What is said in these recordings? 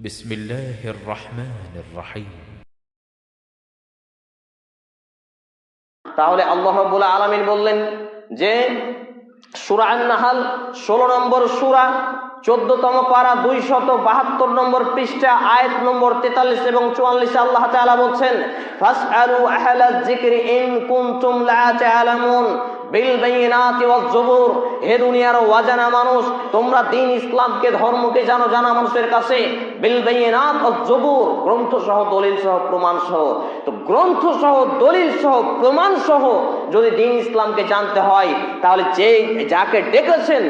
بسم الله الرحمن الرحيم তাহলে আল্লাহ রব্বুল আলমিন বললেন যে সুরা নাহাল ষোলো নম্বর সুরা চোদ্দতম পারা দুইশত বাহাত্তর নম্বর পৃষ্ঠা আয়াত নম্বর তেতাল্লিশ এবং চুয়াল্লিশ আল্লাহ তাআলা বলছেন ফাসআলু আহলা যিকরি ইন কুনতুম লা তা'লামুন বিল বাইনাতি ওয়াজ জুবুর হে দুনিয়ার ওয়াজানা মানুষ তোমরা দিন ইসলামকে ধর্মকে জানো জানা মানুষের কাছে বিল বাইনাত ওয়াজ জুবুর গ্রন্থ সহ তো যদি দিন ইসলামকে জানতে হয়, তাহলে যে যাকে ডেকেছেন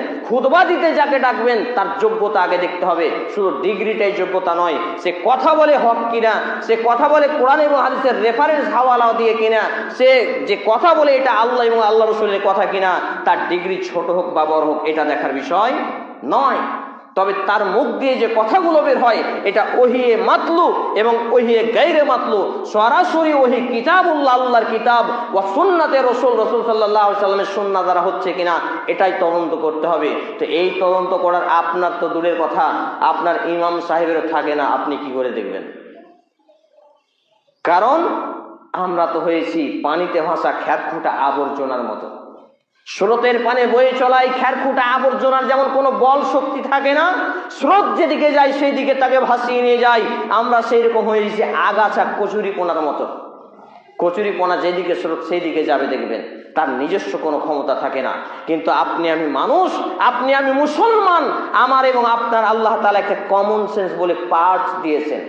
যাকে ডাকবেন, তার যোগ্যতা আগে দেখতে হবে। শুধু ডিগ্রিটাই যোগ্যতা নয়, সে কথা বলে হক কিনা, সে কথা বলে কোরআন এবং হাদিসের রেফারেন্স হাওয়ালা দিয়ে কিনা, সে যে কথা বলে এটা আল্লাহ এবং আল্লাহ রসুলের কথা কিনা, তার ডিগ্রি ছোট হোক বা বড় হোক, এটা দেখার বিষয় নয়। তবে তার মুখ দিয়ে যে কথাগুলো বের হয়, এটা ওহিয়ে মাতলু এবং ওহিয়ে গাইরে মাতলু। সরাসরি ওহি কিতাবুল্লাহ, আল্লাহর কিতাব ও সুন্নাতে রসুল রসুল সাল্লাহ সাল্লামের সুন্না দ্বারা হচ্ছে কিনা, এটাই তদন্ত করতে হবে। তো এই তদন্ত করার আপনার তো দূরের কথা, আপনার ইমাম সাহেবেরও থাকে না, আপনি কি করে দেখবেন? কারণ আমরা তো হয়েছি পানিতে ভাসা খ্যাতখুঁটা আবর্জনার মতো। স্রোতের পানে বয়ে চলায় খ্যারখুটা আবর্জনার যেমন কোনো বল শক্তি থাকে না, স্রোত যেদিকে যায় সেই দিকে তাকে ভাসিয়ে নিয়ে যায়। আমরা সেই রকম হয়ে গেছি আগাছা কচুরি পোনার মতো। কচুরি পোনা যেদিকে স্রোত সেই দিকে যাবে দেখবেন, তার নিজস্ব কোনো ক্ষমতা থাকে না। কিন্তু আপনি আমি মানুষ, আপনি আমি মুসলমান, আমার এবং আপনার আল্লাহ তালা একটা কমন সেন্স বলে পার্ট দিয়েছেন।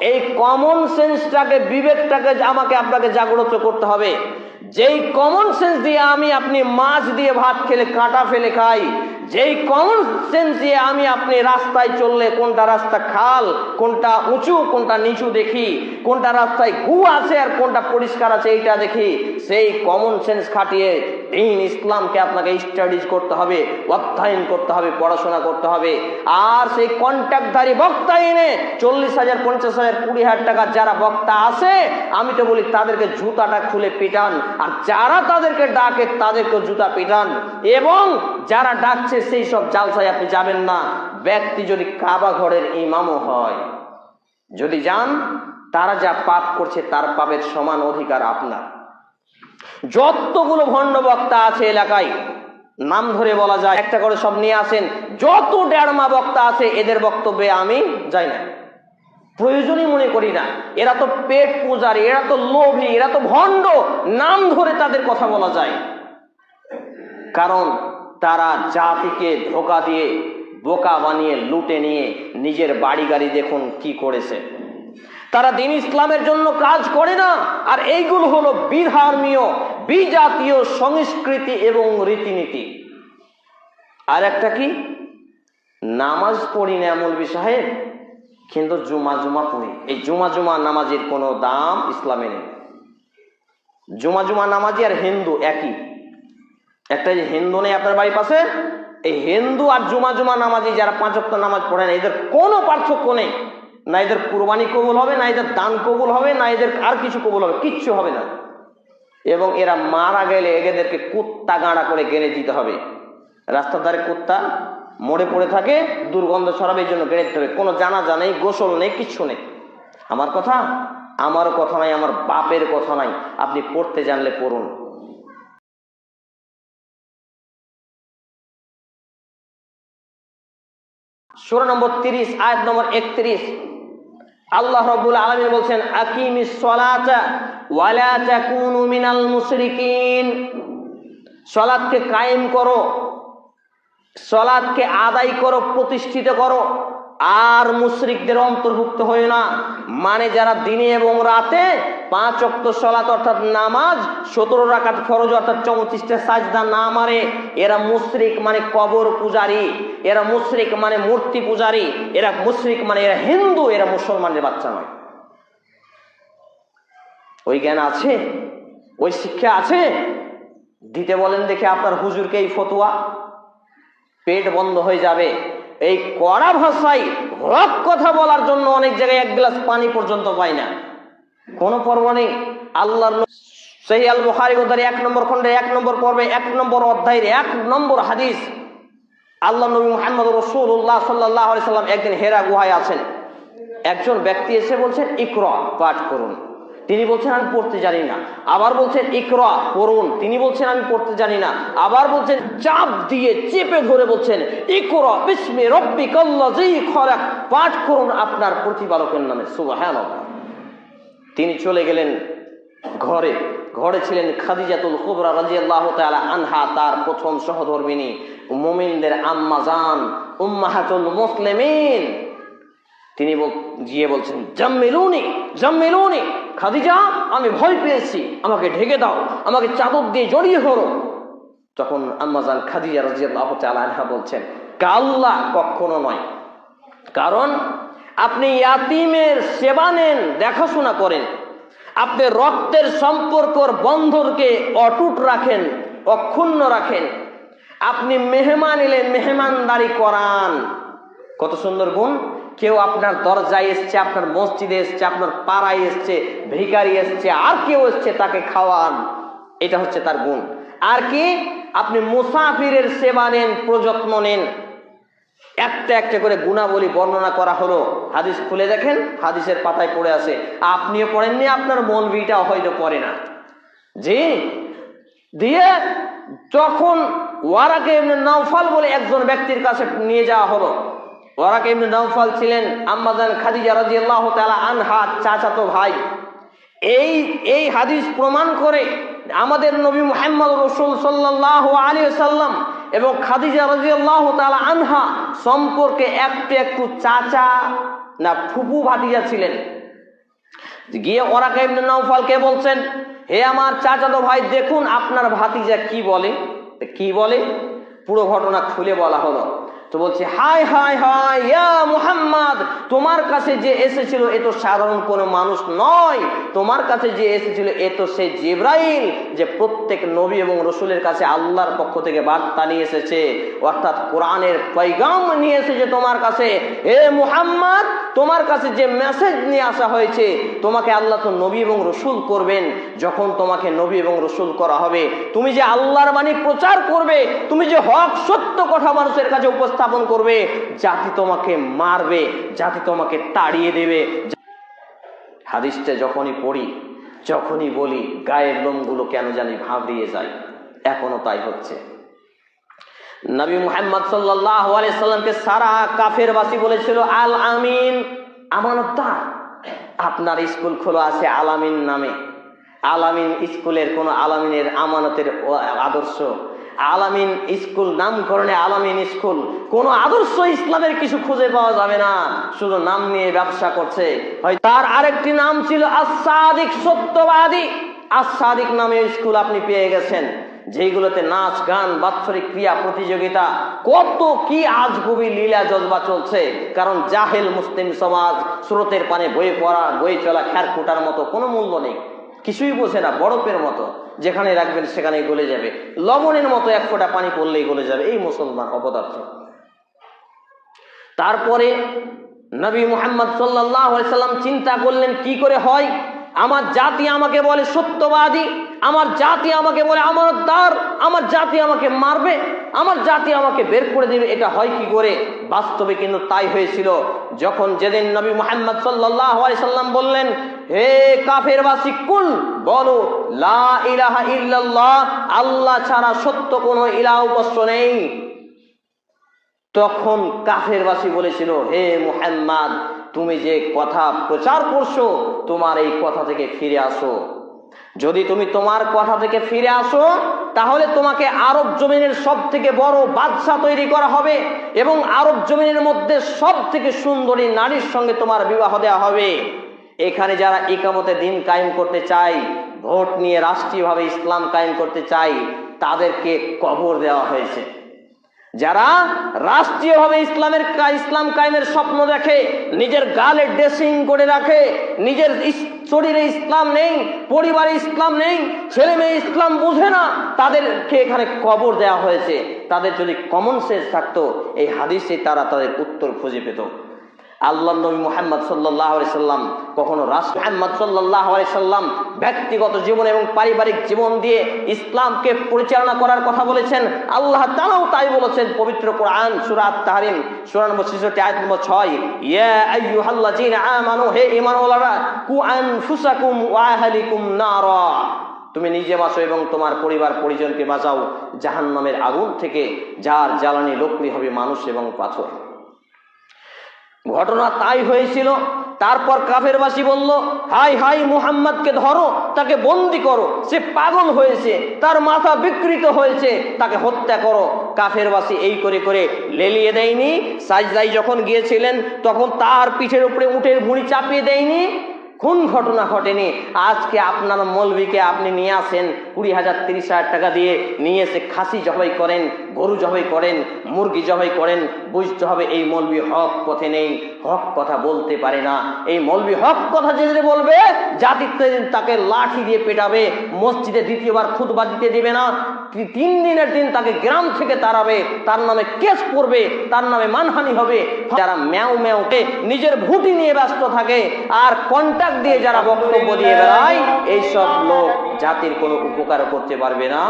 এই কমন সেন্সটাকে বিবেকটাকে আমাকে আপনাকে জাগ্রত করতে হবে। যেই কমন সেন্স দিয়ে আমি আপনি মাছ দিয়ে ভাত খেলে কাঁটা ফেলে খাই, যেই কমন সেন্স দিয়ে আমি আপনি রাস্তায় চললে কোনটা রাস্তা খাল, কোনটা উঁচু, কোনটা নিচু দেখি, কোনটা রাস্তায় গু আছে আর কোনটা পরিষ্কার আছে এইটা দেখি, সেই কমন সেন্স খাটিয়ে দিন ইসলামকে আপনাকে স্টাডিজ করতে হবে, অধ্যয়ন করতে হবে, পড়াশোনা করতে হবে। আর সেই কন্ট্যাক্টধারী বক্তা এনে চল্লিশ হাজার, পঞ্চাশ হাজার, কুড়ি হাজার টাকার যারা বক্তা আছে, আমি তো বলি তাদেরকে জুতাটা খুলে পিটান। আর যারা তাদেরকে ডাকে তাদেরকে জুতা পিটান। এবং যারা ডাকছে, সেই সব জালসায় আপনি যাবেন না। ব্যক্তি যদি কাবা ঘরের ইমামও হয়, যদি যান, তারা যা পাপ করছে, তার পাপের সমান অধিকার আপনার। যতগুলো ভণ্ড বক্তা আছে এলাকায়, নাম ধরে বলা যায়, একটা করে সব নিয়ে আসেন, যত ডেড়মা বক্তা আছে, এদের বক্তব্যে আমি যাই না। প্রয়োজনই মনে করি না। এরা তো পেট পূজারি, এরা তো লোভী, এরা তো ভণ্ড, নাম ধরে তাদের কথা বলা যায়। কারণ তারা জাতিকে ধোকা দিয়ে বোকা বানিয়ে, লুটে নিয়ে নিজের বাড়ি গাড়ি দেখুন কি করেছে। তারা দিন ইসলামের জন্য কাজ করে না। আর এইগুলো হলো বিধর্মীয়, বিজাতীয় সংস্কৃতি এবং রীতিনীতি। আর একটা কি? নামাজ পড়ি না মৌলবি সাহেব, কিন্তু জুমা জুমা পড়ি। এই জুমা জুমা নামাজের কোনো দাম ইসলামে নেই। জুমা জুমা নামাজি আর হিন্দু একই। একটা যে হিন্দু নেই আপনার বাড়ির পাশে, এই হিন্দু আর জুমা জুমা নামাজি যারা পাঁচক্ত নামাজ পড়ে না, এদের কোনো পার্থক্য নেই। না এদের কুরবানি কবুল হবে, না এদের দান কবুল হবে, না এদের আর কিছু কবুল হবে, কিচ্ছু হবে না। এবং এরা মারা গেলে এদেরকে কুত্তা গাঁড়া করে গেড়ে দিতে হবে। রাস্তার ধারে কুত্তা মরে পড়ে থাকে, দুর্গন্ধ এই জন্য গেড়ে দিতে হবে। কোনো জানাজা নেই, গোসল নেই, কিচ্ছু নেই। আমার কথা? আমার কথা নাই, আমার বাপের কথা নাই। আপনি পড়তে জানলে পড়ুন। সুরা নম্বর তিরিশ, আয়াত নম্বর একত্রিশ। আল্লাহ রব্বুল আলমী বলছেন মিনাল মুশরিকিন। সলাদকে কায়েম করো সলাদকে আদায় করো প্রতিষ্ঠিত করো। আর মুশরিকদের অন্তর্ভুক্ত হয়ে না। মানে যারা দিনে এবং রাতে পাঁচ অক্ত সলাত অর্থাৎ নামাজ, সতেরো রাকাত ফরজ অর্থাৎ চৌত্রিশটা সাজদা না মারে, এরা মুশরিক মানে কবর পূজারি, এরা মুশরিক মানে মূর্তি পূজারি, এরা মুশরিক মানে এরা হিন্দু, এরা মুসলমানের বাচ্চা নয়। ওই জ্ঞান আছে? ওই শিক্ষা আছে? দিতে বলেন দেখে আপনার হুজুরকে এই ফতুয়া। পেট বন্ধ হয়ে যাবে। এই কড়া ভাষায় হক কথা বলার জন্য অনেক জায়গায় এক গ্লাস পানি পর্যন্ত পাই না। কোনো পর্ব নেই। আল্লাহর সেই আল বুখারি গোদারি এক নম্বর খন্ডে এক নম্বর পর্বে, এক নম্বর অধ্যায়ের এক নম্বর হাদিস। আল্লাহ নবী মোহাম্মদ রসুল্লাহ সাল্লাহ সাল্লাম একদিন হেরা গুহায় আছেন। একজন ব্যক্তি এসে বলছেন, ইকর, পাঠ করুন। তিনি বলছেন, আমি পড়তে জানি না। আবার বলছেন, ইকরা, পড়ুন। তিনি বলছেন, আমি পড়তে জানি না। আবার বলছেন, চাপ দিয়ে চেপে ধরে বলছেন, ইকরা বিস্মে রব্বি কল্লাজি পাঠ করুন আপনার প্রতিপালকের নামে সুবাহান তিনি চলে গেলেন ঘরে। ঘরে ছিলেন খাদিজাতুল কুবরা রাজিয়াল্লাহ তাআলা আনহা, তার প্রথম সহধর্মিনী, মুমিনদের আম্মা জান, উম্মাহাতুল মুসলিমিন। তিনি গিয়ে বলছেন, জাম্মিলুনি জাম্মিলুনি, খাদিজা, আমি ভয় পেয়েছি। আমাকে ঢেকে দাও, আমাকে চাদর দিয়ে জড়িয়ে ধরো। তখন আম্মাজান খাদিজা রাজিয়াল্লাহ আনহা বলছেন, কাল্লা কখনো নয়। কারণ আপনি ইয়াতিমের সেবা নেন, দেখাশোনা করেন। আপনি রক্তের সম্পর্কর বন্ধনকে অটুট রাখেন, অক্ষুণ্ণ রাখেন। আপনি মেহমান এলেন মেহমানদারি করান। কত সুন্দর গুণ। কেউ আপনার দরজায় এসছে, আপনার মসজিদে এসছে, আপনার পাড়ায় এসছে ভিকারি এসছে, আর কেউ এসছে তাকে খাওয়ান। এটা হচ্ছে তার গুণ। আর কি? আপনি মুসাফিরের সেবা নেন, প্রযত্ন নেন। একটা একটা করে গুণাবলী বর্ণনা করা হলো। হাদিস খুলে দেখেন, হাদিসের পাতায় পড়ে আছে। আপনিও পড়েননি, আপনার মৌলবিটাও হয়তো পড়ে না। জি? দিয়ে যখন ওয়ারাকে এমনি নৌফাল বলে একজন ব্যক্তির কাছে নিয়ে যাওয়া হলো ওয়ারাকে এমনি নৌফাল ছিলেন? আম্মাজান খাদিজা রাদিয়াল্লাহু তাআলা আনহা, চাচাতো ভাই। এই এই হাদিস প্রমাণ করে আমাদের নবী মুহাম্মদ রসুল সাল্লাহ আলী সাল্লাম এবং খাদিজা রাজিয়াল্লাহ তাআলা আনহা সম্পর্কে একটু একটু চাচা না ফুপু ভাতিজা ছিলেন। গিয়ে ওরাকা ইবনে নৌফালকে বলছেন, হে আমার চাচাতো ভাই, দেখুন আপনার ভাতিজা কি বলে? কি বলে? পুরো ঘটনা খুলে বলা হলো। তো বলছে হাই হাই হাই ইয়া মুহাম্মদ, তোমার কাছে যে এসেছিল এ তো সাধারণ কোনো মানুষ নয়। তোমার কাছে যে এসেছিল এ তো সে জিব্রাইল, যে প্রত্যেক নবী এবং রসুলের কাছে আল্লাহর পক্ষ থেকে বার্তা নিয়ে এসেছে। অর্থাৎ কোরআনের পৈগাম নিয়ে এসেছে তোমার কাছে। হে মুহাম্মদ, তোমার কাছে যে মেসেজ নিয়ে আসা হয়েছে, তোমাকে আল্লাহ তো নবী এবং রসুল করবেন। যখন তোমাকে নবী এবং রসুল করা হবে, তুমি যে আল্লাহর বাণী প্রচার করবে, তুমি যে হক সত্য কথা মানুষের কাছে উপস্থাপন করবে, জাতি তোমাকে মারবে, জাতি তোমাকে তাড়িয়ে দেবে। হাদিসটা যখনই পড়ি, যখনই বলি, গায়ের লোমগুলো কেন জানি ভাবড়িয়ে যায়। এখনও তাই হচ্ছে। নবী মুহাম্মদ সাল্লাহ সারা কাফের বাসী বলেছিল, আল আমিন আমানতদার। আপনার স্কুল খোলা আছে আলামিন নামে। আলামিন স্কুলের কোন আলামিনের আমানতের আদর্শ আলামিন স্কুল, নামকরণে আলামিন স্কুল। কোন আদর্শ ইসলামের কিছু খুঁজে পাওয়া যাবে না। শুধু নাম নিয়ে ব্যবসা করছে। তার আরেকটি নাম ছিল আসাদিক সত্যবাদী। আসাদিক নামে স্কুল আপনি পেয়ে গেছেন। যেগুলোতে নাচ, গান, বাৎসরিক ক্রিয়া, প্রতিযোগিতা, কত কি আজগুবি লীলা জজবা চলছে। কারণ জাহেল মুসলিম সমাজ স্রোতের পানে বয়ে পড়া, বয়ে চলা খ্যার কুটার মতো কোনো মূল্য নেই। কিছুই বোঝে না, বরফের মতো। যেখানে রাখবেন সেখানেই গলে যাবে। লবণের মতো এক ফোঁটা পানি পড়লেই গলে যাবে। এই মুসলমান অপদার্থ। তারপরে নবী মুহাম্মদ সাল্লাম চিন্তা করলেন, কি করে হয়? আমার জাতি আমাকে বলে সত্যবাদী, আমার জাতি আমাকে বলে আমানতদার, আমার জাতি আমাকে মারবে, আমার জাতি আমাকে বের করে দেবে। এটা হয় কি করে? বাস্তবে কিন্তু তাই হয়েছিল। যখন যেদিন নবী মুহাম্মদ সাল্লাহ সাল্লাম বললেন হে কাফের বাসী কুল বলো, লা ইলাহা ইল্লাল্লাহ, আল্লাহ ছাড়া সত্য কোনো ইলাহ উপাস্য নেই। তখন কাফের বাসী বলেছিল, হে মুহাম্মদ, তুমি যে কথা প্রচার করছ, তোমার এই কথা থেকে ফিরে আসো। যদি তুমি তোমার কথা থেকে ফিরে আসো, তাহলে তোমাকে আরব জমিনের সব থেকে বড় বাদশা তৈরি করা হবে এবং আরব জমিনের মধ্যে সব থেকে সুন্দরী নারীর সঙ্গে তোমার বিবাহ দেওয়া হবে। এখানে যারা ইকামতে দিন কায়েম করতে চাই ভোট নিয়ে রাষ্ট্রীয়ভাবে ইসলাম কায়েম করতে চাই তাদেরকে কবর দেওয়া হয়েছে। যারা রাষ্ট্রীয়ভাবে ইসলামের ইসলাম কায়েমের স্বপ্ন দেখে, নিজের গালে ড্রেসিং করে রাখে, নিজের শরীরে ইসলাম নেই, পরিবারে ইসলাম নেই, ছেলে মেয়ে ইসলাম বুঝে না, তাদেরকে এখানে কবর দেওয়া হয়েছে। তাদের যদি কমন সেন্স থাকতো, এই হাদিসে তারা তাদের উত্তর খুঁজে পেত। আল্লাহ নবী মোহাম্মদ সাল্লাহ সাল্লাম কখনো রাষ্ট্র মোহাম্মদ সাল্লাহ সাল্লাম ব্যক্তিগত জীবন এবং পারিবারিক জীবন দিয়ে ইসলামকে পরিচালনা করার কথা বলেছেন। আল্লাহ তাআলাও তাই বলেছেন, পবিত্র কোরআন, সূরা তাহরিম সূরা নম্বর 66 আয়াত নম্বর 6 ইয়া হে নারা। তুমি নিজে বাঁচো এবং তোমার পরিবার, পরিজনকে বাঁচাও। জাহান্নামের আগুন থেকে যার জ্বালানি লক্ষ্মী হবে মানুষ এবং পাথর। ঘটনা তাই হয়েছিল। তারপর কাফেরবাসী বলল, হাই হাই, মুহাম্মদকে ধরো, তাকে বন্দি করো। সে পাগল হয়েছে, তার মাথা বিকৃত হয়েছে, তাকে হত্যা করো। কাফেরবাসী এই করে করে লেলিয়ে দেয়নি। সাজদাই যখন গিয়েছিলেন, তখন তার পিঠের উপরে উঠের ভুঁড়ি চাপিয়ে দেয়নি। কোন ঘটনা ঘটেনি। আজকে আপনার মলবিকে আপনি নিয়ে আসেন কুড়ি হাজার, তিরিশ হাজার টাকা দিয়ে নিয়ে এসে খাসি জবাই করেন, গরু জবাই করেন, মুরগি জবাই করেন, বুঝতে হবে এই মলবি হক পথে নেই, হক কথা বলতে পারে না। এই মলবি হক কথা যে বলবে জাতিতে তাকে লাঠি দিয়ে পেটাবে, মসজিদে দ্বিতীয়বার খুতবা দিতে দেবে না তিন দিনের দিন তাকে গ্রাম থেকে তাড়াবে, তার নামে কেস পড়বে তার নামে মানহানি হবে। যারা ম্যাও ম্যাওতে নিজের ভুটি নিয়ে ব্যস্ত থাকে, আর কন্ট্যাক্ট দিয়ে যারা বক্তব্য দিয়ে বেড়ায়, এইসব লোক জাতির কোনো উপকার করতে পারবে না।